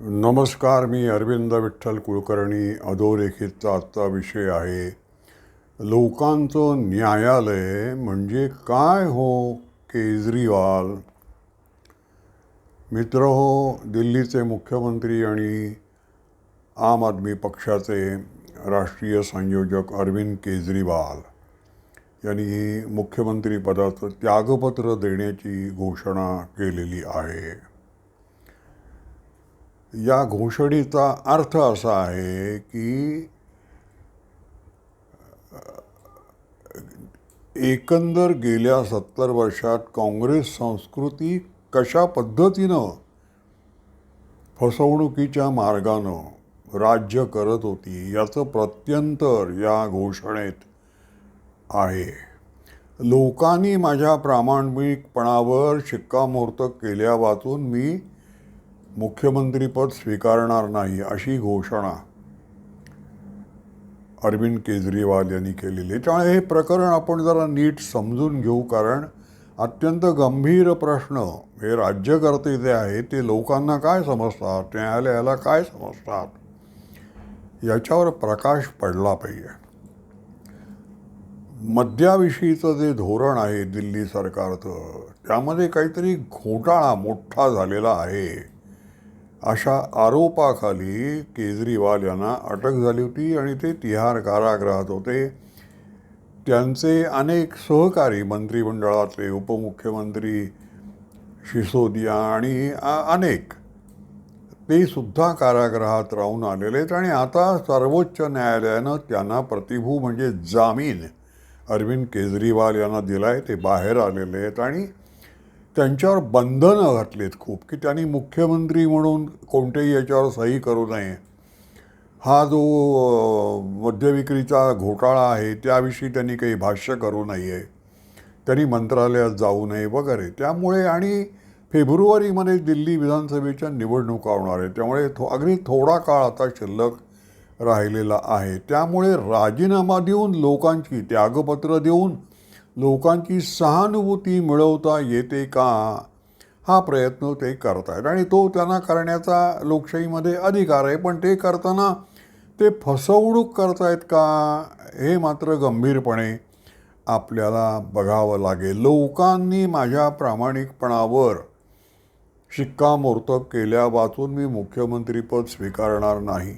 नमस्कार मी अरविंद विठ्ठल कुलकर्णी अधोरेखितचा आजचा विषय आहे. लोकांचं न्यायालय म्हणजे काय हो केजरीवाल? मित्र हो दिल्लीचे मुख्यमंत्री आणि आम आदमी पक्षाचे राष्ट्रीय संयोजक अरविंद केजरीवाल यांनी मुख्यमंत्रीपदाचं त्यागपत्र देण्याची घोषणा केलेली आहे. या घोषणेचा अर्थ असा आहे की एकंदर गेल्या सत्तर वर्षात काँग्रेस संस्कृती कशा पद्धतीनं फसवणुकीच्या मार्गानं राज्य करत होती याचं प्रत्यंतर या घोषणेत आहे. लोकांनी माझ्या प्रामाणिकपणावर शिक्कामोर्तब केल्या वाचून मी मुख्यमंत्रीपद स्वीकारणार नाही अशी घोषणा अरविंद केजरीवाल यांनी केलेली त्यामुळे हे प्रकरण आपण जरा नीट समजून घेऊ कारण अत्यंत गंभीर प्रश्न हे राज्यकर्ते जे आहे ते लोकांना काय समजतात न्यायालयाला काय समजतात याच्यावर प्रकाश पडला पाहिजे. मद्याविषयीचं जे धोरण आहे दिल्ली सरकारचं त्यामध्ये काहीतरी घोटाळा मोठा झालेला आहे. अशा आरोपाखाली केजरीवाल यांना अटक झाली होती आणि ते तिहार कारागृहात होते. त्यांचे अनेक सहकारी मंत्रिमंडळातले उपमुख्यमंत्री सिसोदिया आणि अनेक ते सुद्धा कारागृहात राहून आलेले आहेत आणि आता सर्वोच्च न्यायालयानं त्यांना प्रतिभू म्हणजे जामीन अरविंद केजरीवाल यांना दिलाय. ते बाहेर आलेले आहेत आणि त्यांच्यावर बंधनं घातलीत खूप की त्यांनी मुख्यमंत्री म्हणून कोणत्याही याच्यावर सही करू नये. हा जो मद्यविक्रीचा घोटाळा आहे त्याविषयी त्यांनी काही भाष्य करू नये. त्यांनी मंत्रालयात जाऊ नये वगैरे. त्यामुळे आणि फेब्रुवारीमध्ये दिल्ली विधानसभेच्या निवडणुका होणार आहे त्यामुळे थो अगदी थोडा काळ आता शिल्लक राहिलेला आहे. त्यामुळे राजीनामा देऊन लोकांची त्यागपत्र देऊन लोकांची सहानुभूती मिळवता येते का? हा प्रयत्न ते करत आहेत आणि तो त्यांना करण्याचा लोकशाहीमध्ये अधिकार आहे. पण ते करताना ते फसवणूक करतायत का? हे मात्र गंभीरपणे आपल्याला बघावं लागेल. लोकांनी माझ्या प्रामाणिकपणावर शिक्कामोर्तब केल्या वाचून मी मुख्यमंत्रीपद स्वीकारणार नाही.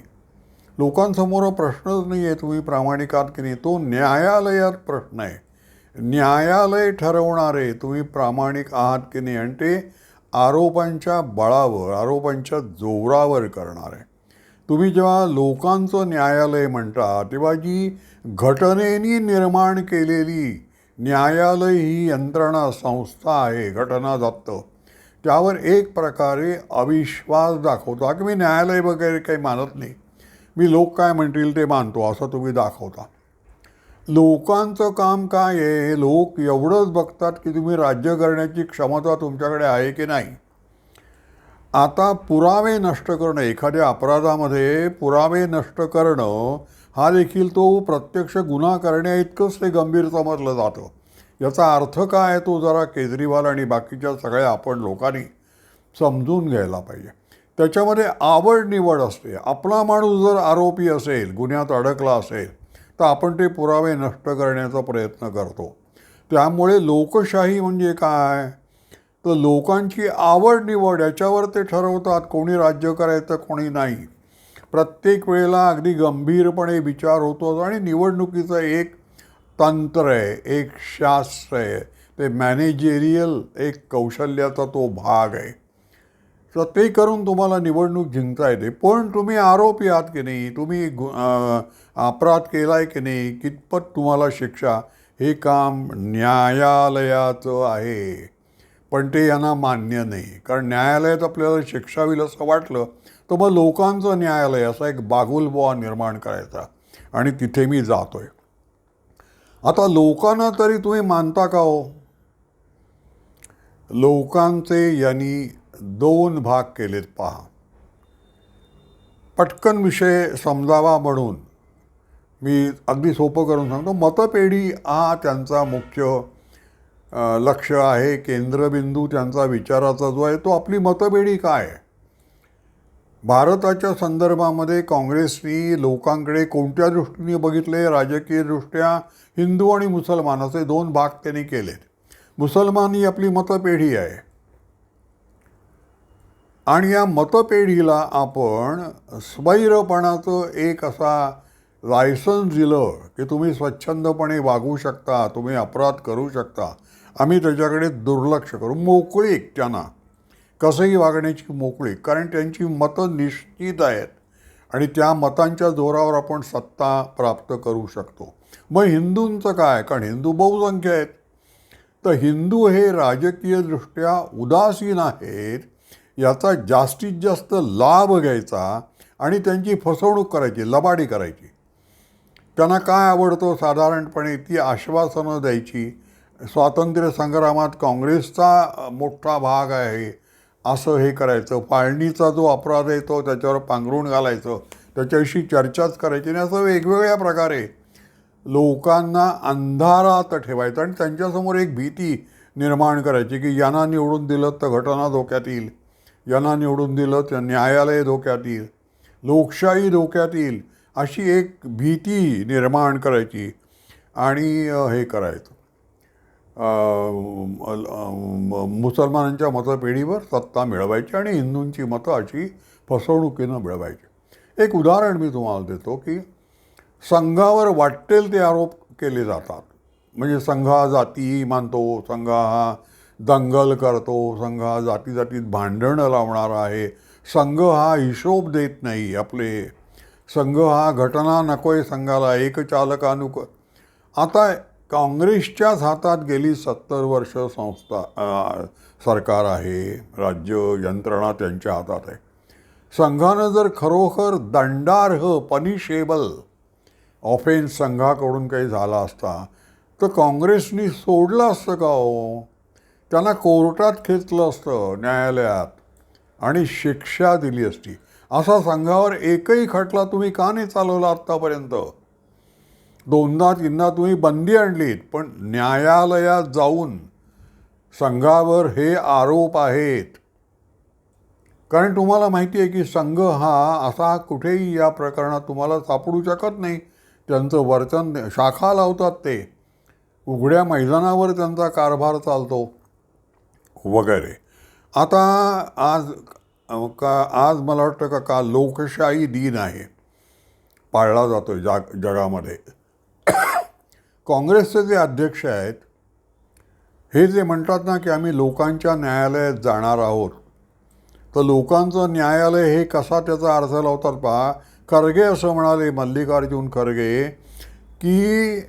लोकांसमोर प्रश्नच नाही आहे तुम्ही प्रामाणिक आहात की नाही? तो न्यायालयात प्रश्न आहे. न्यायालय ठरवणारे तुम्ही प्रामाणिक आहात की नाही? आणि ते आरोपांच्या बळावर आरोपांच्या जोरावर करणार. आहे तुम्ही जेव्हा लोकांचं न्यायालय म्हणता तेव्हा जी घटनेनी निर्माण केलेली न्यायालय ही यंत्रणा संस्था आहे घटना जातं त्यावर एक प्रकारे अविश्वास दाखवता. की मी न्यायालय वगैरे काही मानत नाही. मी लोक काय म्हणतील ते मानतो असं तुम्ही दाखवता. लोकांचं काम काय आहे? हे लोक एवढंच बघतात की तुम्ही राज्य करण्याची क्षमता तुमच्याकडे आहे की नाही? आता पुरावे नष्ट करणं एखाद्या अपराधामध्ये पुरावे नष्ट करणं हा देखील तो प्रत्यक्ष गुन्हा करण्याइतकंच ते गंभीर समजलं जातं. याचा अर्थ काय आहे तो जरा केजरीवाल आणि बाकीच्या सगळ्या आपण लोकांनी समजून घ्यायला पाहिजे. त्याच्यामध्ये आवड निवड असते. आपला माणूस जर आरोपी असेल गुन्ह्यात अडकला असेल तर आपण ते पुरावे नष्ट करण्याचा प्रयत्न करतो. त्यामुळे लोकशाही म्हणजे काय? तर लोकांची आवड निवड याच्यावर ते ठरवतात कोणी राज्य करायचं कोणी नाही. प्रत्येक वेळेला अगदी गंभीरपणे विचार होतो आणि निवडणुकीचं एक तंत्र आहे एक शास्त्र आहे. ते मॅनेजेरियल एक कौशल्याचा तो भाग आहे. तर ते करून तुम्हाला निवडणूक जिंकता येते. पण तुम्ही आरोपी आहात की नाही तुम्ही गु- अपराध केला आहे की नाही कितपत तुम्हाला शिक्षा हे काम न्यायालयाचं आहे. पण ते यांना मान्य नाही. कारण न्यायालयात आपल्याला शिक्षा होईल असं वाटलं तर मग लोकांचं न्यायालय असा एक बागुलबुवा निर्माण करायचा. आणि तिथे मी जातोय. आता लोकांना तरी तुम्ही मानता का हो? लोकांचे यांनी दोन भाग केलेत पहा. पटकन विषय समजावा म्हणून मी अगदी सोपं करून सांगतो. मतपेढी हा त्यांचा मुख्य लक्ष आहे. केंद्रबिंदू त्यांचा विचाराचा जो आहे तो आपली मतपेढी काय? आहे भारताच्या संदर्भामध्ये काँग्रेसनी लोकांकडे कोणत्या दृष्टीने बघितले? राजकीयदृष्ट्या हिंदू आणि मुसलमान असे दोन भाग त्यांनी केलेत. मुसलमान ही आपली मतपेढी आहे. आणि या मतपेढीला आपण स्वैरपणाचं एक असा लायसन्स दिलं की तुम्ही स्वच्छंदपणे वागू शकता तुम्ही अपराध करू शकता. आम्ही त्याच्याकडे दुर्लक्ष करू. मोकळीक त्यांना कसंही वागण्याची मोकळीक कारण त्यांची मतं निश्चित आहेत. आणि त्या मतांच्या जोरावर आपण सत्ता प्राप्त करू शकतो. मग हिंदूंचं काय? कारण हिंदू बहुसंख्य आहेत. तर हिंदू हे राजकीयदृष्ट्या उदासीन आहेत. याचा जास्तीत जास्त लाभ घ्यायचा आणि त्यांची फसवणूक करायची लबाडी करायची. त्यांना काय आवडतो? साधारणपणे ती आश्वासनं द्यायची स्वातंत्र्य संग्रामात काँग्रेसचा मोठा भाग आहे असं हे करायचं. पाळणीचा जो अपराध आहे तो त्याच्यावर पांघरून घालायचं. त्याच्याविषयी चर्चाच करायची आणि असं वेगवेगळ्या प्रकारे लोकांना अंधारात ठेवायचं आणि त्यांच्यासमोर एक भीती निर्माण करायची की यांना निवडून दिलं तर घटना धोक्यात येईल. यांना निवडून दिलं तर न्यायालय धोक्यात येईल लोकशाही धोक्यात येईल अशी एक भीती निर्माण करायची आणि हे करायचं. मुसलमानांच्या मतपेढीवर सत्ता मिळवायची आणि हिंदूंची मतं अशी फसवणुकीनं मिळवायची. एक उदाहरण मी तुम्हाला देतो की संघावर वाटेल ते आरोप केले जातात. म्हणजे संघ हा जाती मानतो संघ हा दंगल करतो संघ हा जाती जातीत भांडणं लावणारा आहे. संघ हा हिशोब देत नाही आपले. संघ हा घटना नकोय संघाला एकचालकानुक आता काँग्रेसच्याच हातात गेली सत्तर वर्ष संस्था सरकार आहे राज्य यंत्रणा त्यांच्या हातात आहे. संघानं जर खरोखर दंडार्ह पनिशेबल ऑफेन्स संघाकडून काही झाला असता तर काँग्रेसनी सोडलं असतं का हो? त्यांना कोर्टात खेचलं असतं न्यायालयात. आणि शिक्षा दिली असती. असा संघावर एकही खटला तुम्ही का नाही चालवला आत्तापर्यंत? दोनदा तीनदा तुम्ही बंदी आणलीत पण न्यायालयात जाऊन संघावर हे आरोप आहेत. कारण तुम्हाला माहिती आहे की संघ हा असा कुठेही या प्रकरणात तुम्हाला सापडू शकत नाही. त्यांचं वर्तन शाखा लावतात ते. उघड्या मैदानावर त्यांचा कारभार चालतो. वगैरे. आता आज का आज मला वाटतं का का लोकशाही दिन आहे. पाळला जातो जाग जगामध्ये. काँग्रेसचे जे अध्यक्ष आहेत हे जे म्हणतात ना की आम्ही लोकांच्या न्यायालयात जाणार आहोत. तर लोकांचं न्यायालय हे कसा त्याचा अर्थ लावतात पहा. खरगे असं म्हणाले मल्लिकार्जुन खरगे की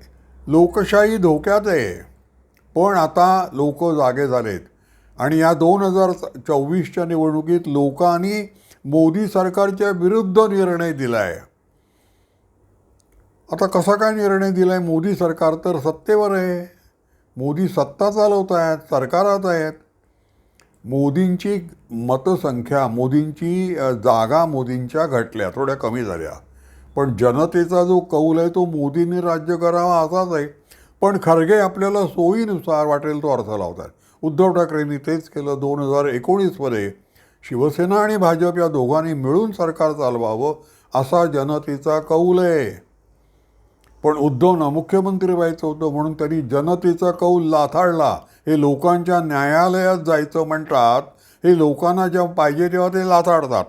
लोकशाही धोक्यात आहे. पण आता लोक जागे झालेत. आणि या दोन हजार चोवीसच्या निवडणुकीत लोकांनी मोदी सरकारच्या विरुद्ध निर्णय दिला आहे आता कसा काय निर्णय दिला आहे मोदी सरकार तर सत्तेवर आहे. मोदी सत्ता चालवत आहेत सरकारात आहेत. मोदींची मतसंख्या मोदींची जागा मोदींच्या घटल्या थोड्या कमी झाल्या. पण जनतेचा जो कौल आहे तो मोदींनी राज्य करावा असाच आहे. पण खरगे आपल्याला सोयीनुसार वाटेल तो अर्थ लावतात. उद्धव ठाकरेंनी तेच केलं दोन हजार एकोणीसमध्ये. शिवसेना आणि भाजप या दोघांनी मिळून सरकार चालवावं असा जनतेचा कौल आहे. पण उद्धवना मुख्यमंत्री व्हायचं होतं म्हणून त्यांनी जनतेचा कौल लाथाडला हे लोकांच्या न्यायालयात जायचं म्हणतात हे लोकांना जेव्हा पाहिजे तेव्हा ते लाथाडतात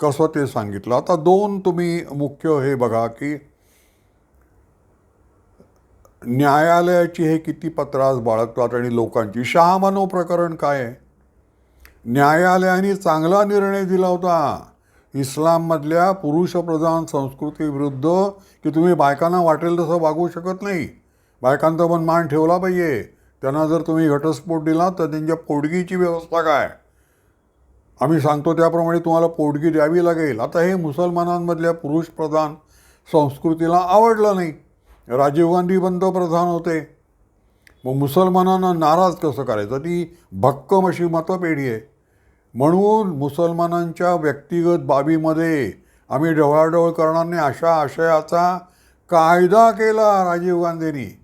कसं ते सांगितलं? आता दोन तुम्ही मुख्य हे बघा की न्यायालयाची हे किती पत्रास बाळगतात आणि लोकांची शहामानव प्रकरण काय आहे? न्यायालयाने चांगला निर्णय दिला होता. इस्लाममधल्या पुरुषप्रधान संस्कृतीविरुद्ध की तुम्ही बायकांना वाटेल तसं वागू शकत नाही? बायकांचा पण मान ठेवला पाहिजे. त्यांना जर तुम्ही घटस्फोट दिला तर त्यांच्या पोटगीची व्यवस्था काय? आम्ही सांगतो त्याप्रमाणे तुम्हाला पोटगी द्यावी लागेल. आता हे मुसलमानांमधल्या पुरुषप्रधान संस्कृतीला आवडलं नाही. राजीव गांधी पंतप्रधान होते. मग मुसलमानांना नाराज कसं करायचं? ती भक्कम अशी मतपेढी आहे. म्हणून मुसलमानांच्या व्यक्तिगत बाबीमध्ये आम्ही ढवळाढवळ करणार नाही अशा आशयाचा कायदा केला राजीव गांधींनी.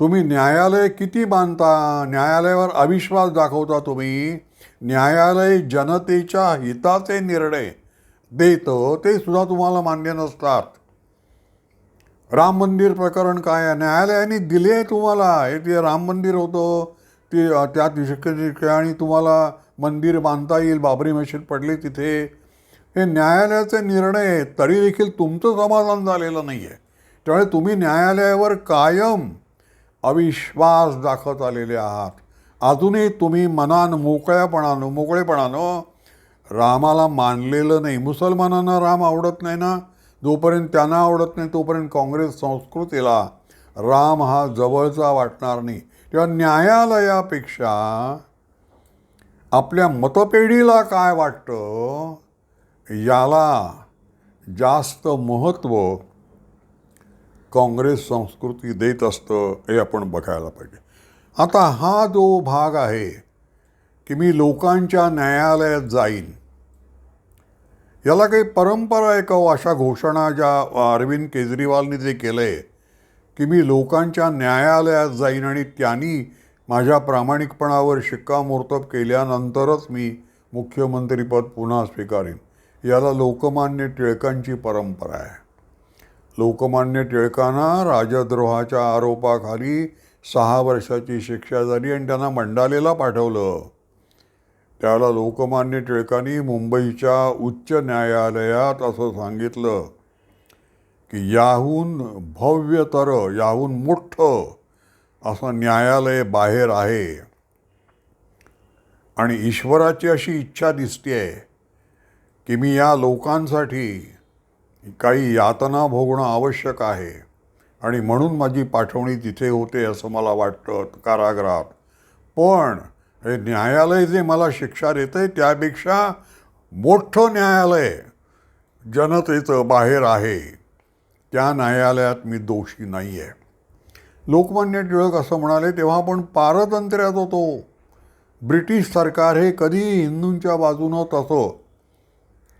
तुम्ही न्यायालय किती मानता न्यायालयावर अविश्वास दाखवता तुम्ही? न्यायालय जनतेच्या हिताचे निर्णय देतं ते सुद्धा तुम्हाला मान्य नसतात. राम मंदिर प्रकरण काय आहे? न्यायालयाने दिले आहे तुम्हाला. हे ते राम मंदिर होतं ते त्या ठिकाणी तुम्हाला मंदिर बांधता येईल बाबरी मशीद पडली तिथे. हे न्यायालयाचे निर्णय तरी देखील तुमचं समाधान झालेलं नाही आहे त्यामुळे तुम्ही न्यायालयावर कायम अविश्वास दाखवत आलेले आहात. अजूनही तुम्ही मनान मोकळ्यापणानं मोकळेपणानं रामाला मानलेलं नाही. मुसलमानांना राम आवडत नाही ना? जोपर्यंत त्यांना आवडत नाही तोपर्यंत काँग्रेस संस्कृतीला राम हा जवळचा वाटणार नाही. तेव्हा न्यायालयापेक्षा आपल्या मतपेढीला काय वाटतं? याला जास्त महत्त्व काँग्रेस संस्कृती देत असतं हे आपण बघायला पाहिजे. आता हा जो भाग आहे की मी लोकांच्या न्यायालयात जाईन याला काही परंपरा आहे का हो? अशा घोषणा ज्या अरविंद केजरीवालनी जे केलं आहे की मी लोकांच्या न्यायालयात जाईन आणि त्यांनी माझ्या प्रामाणिकपणावर शिक्कामोर्तब केल्यानंतरच मी मुख्यमंत्रीपद पुन्हा स्वीकारेन. याला लोकमान्य टिळकांची परंपरा आहे. लोकमान्य टिळकांना राजद्रोहाच्या आरोपाखाली सहा वर्षाची शिक्षा झाली आणि त्यांना मंडालेला पाठवलं. त्याला लोकमान्य टिळकांनी मुंबईच्या उच्च न्यायालयात असं सांगितलं की याहून भव्यतर याहून मोठं असं न्यायालय बाहेर आहे. आणि ईश्वराची अशी इच्छा दिसते की मी या लोकांसाठी काही यातना भोगणं आवश्यक आहे. आणि म्हणून माझी पाठवणी तिथे होते असं मला वाटतं कारागृहात. पण हे न्यायालय जे मला शिक्षा देतं आहे त्यापेक्षा मोठं न्यायालय जनतेचं बाहेर आहे. त्या न्यायालयात मी दोषी नाही आहे लोकमान्य टिळक असं म्हणाले तेव्हा आपण पारतंत्र्यात होतो. ब्रिटिश सरकार हे कधीही हिंदूंच्या बाजूनं तसं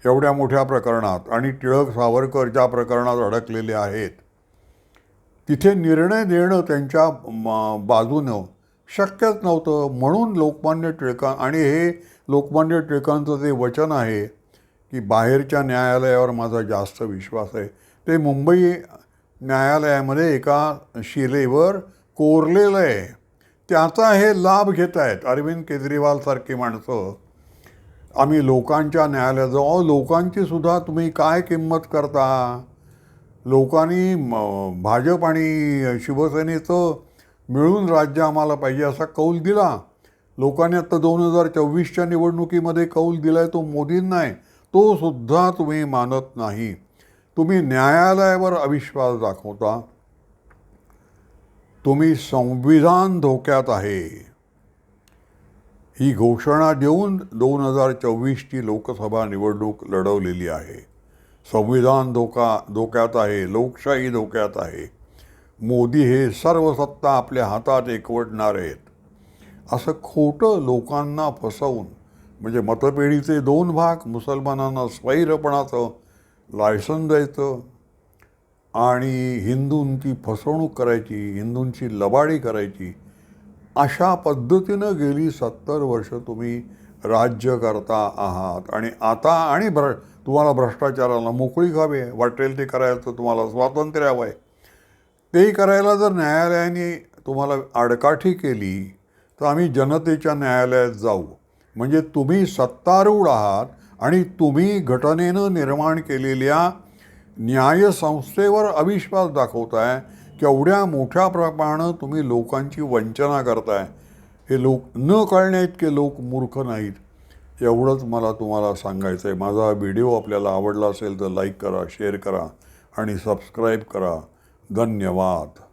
एवढ्या मोठ्या प्रकरणात. आणि टिळक सावरकर ज्या प्रकरणात अडकलेले आहेत तिथे निर्णय देणं त्यांच्या म- बाजूनं शक्यच नव्हतं. म्हणून लोकमान्य टिळका आणि हे लोकमान्य टिळकांचं जे वचन आहे की बाहेरच्या न्यायालयावर माझा जास्त विश्वास आहे. ते मुंबई न्यायालयामध्ये एका शिलेवर कोरलेलं आहे. त्याचा हे लाभ घेत आहेत अरविंद केजरीवालसारखी माणसं. आम्ही लोकांच्या न्यायालयात जाऊ. लोकांचीसुद्धा लोकांची सुद्धा तुम्ही काय किंमत करता? लोकांनी म- भाजप आणि शिवसेनेचं मिळून राज्य आम्हाला पाहिजे असा कौल दिला. लोकांनी आत्ता दोन हजार चोवीसच्या निवडणुकीमध्ये कौल दिला आहे तो मोदींना आहे तो सुद्धा तुम्ही मानत नाही. तुम्ही न्यायालयावर अविश्वास दाखवता. तुम्ही संविधान धोक्यात आहे. ही घोषणा देऊन दोन हजार चोवीसची लोकसभा निवडणूक लढवलेली आहे. संविधान धोका धोक्यात आहे लोकशाही धोक्यात आहे. मोदी हे सर्व सत्ता आपल्या हातात एकवटणार आहेत. असं खोटं लोकांना फसवून म्हणजे मतपेढीचे दोन भाग मुसलमानांना स्वैरपणाचं लायसन द्यायचं आणि हिंदूंची फसवणूक करायची हिंदूंची लबाडी करायची अशा पद्धतीनं गेली सत्तर वर्ष तुम्ही राज्य करता आहात. आणि आता आणि भ्र तुम्हाला भ्रष्टाचाराला मोकळी हवी आहे. वाटेल ते करायचं तुम्हाला स्वातंत्र्य हवं आहे. ते करायला जर न्यायालयाने तुम्हाला आडकाठी केली तर आम्ही जनतेच्या न्यायालयात जाऊ. म्हणजे तुम्ही सत्तारूढ आहात आणि तुम्ही घटनेनं निर्माण केलेल्या न्यायसंस्थेवर अविश्वास दाखवताय केवढ्या मोठ्या प्रमाणात तुम्ही लोकांची वंचना करताय. हे लोक न कळण्या इतके लोक मूर्ख नाहीत. एवढंच मला तुम्हाला सांगायचं आहे माझा व्हिडिओ आपल्याला आवडला असेल तर लाईक करा शेअर करा आणि सबस्क्राईब करा. ધન્યવાદ.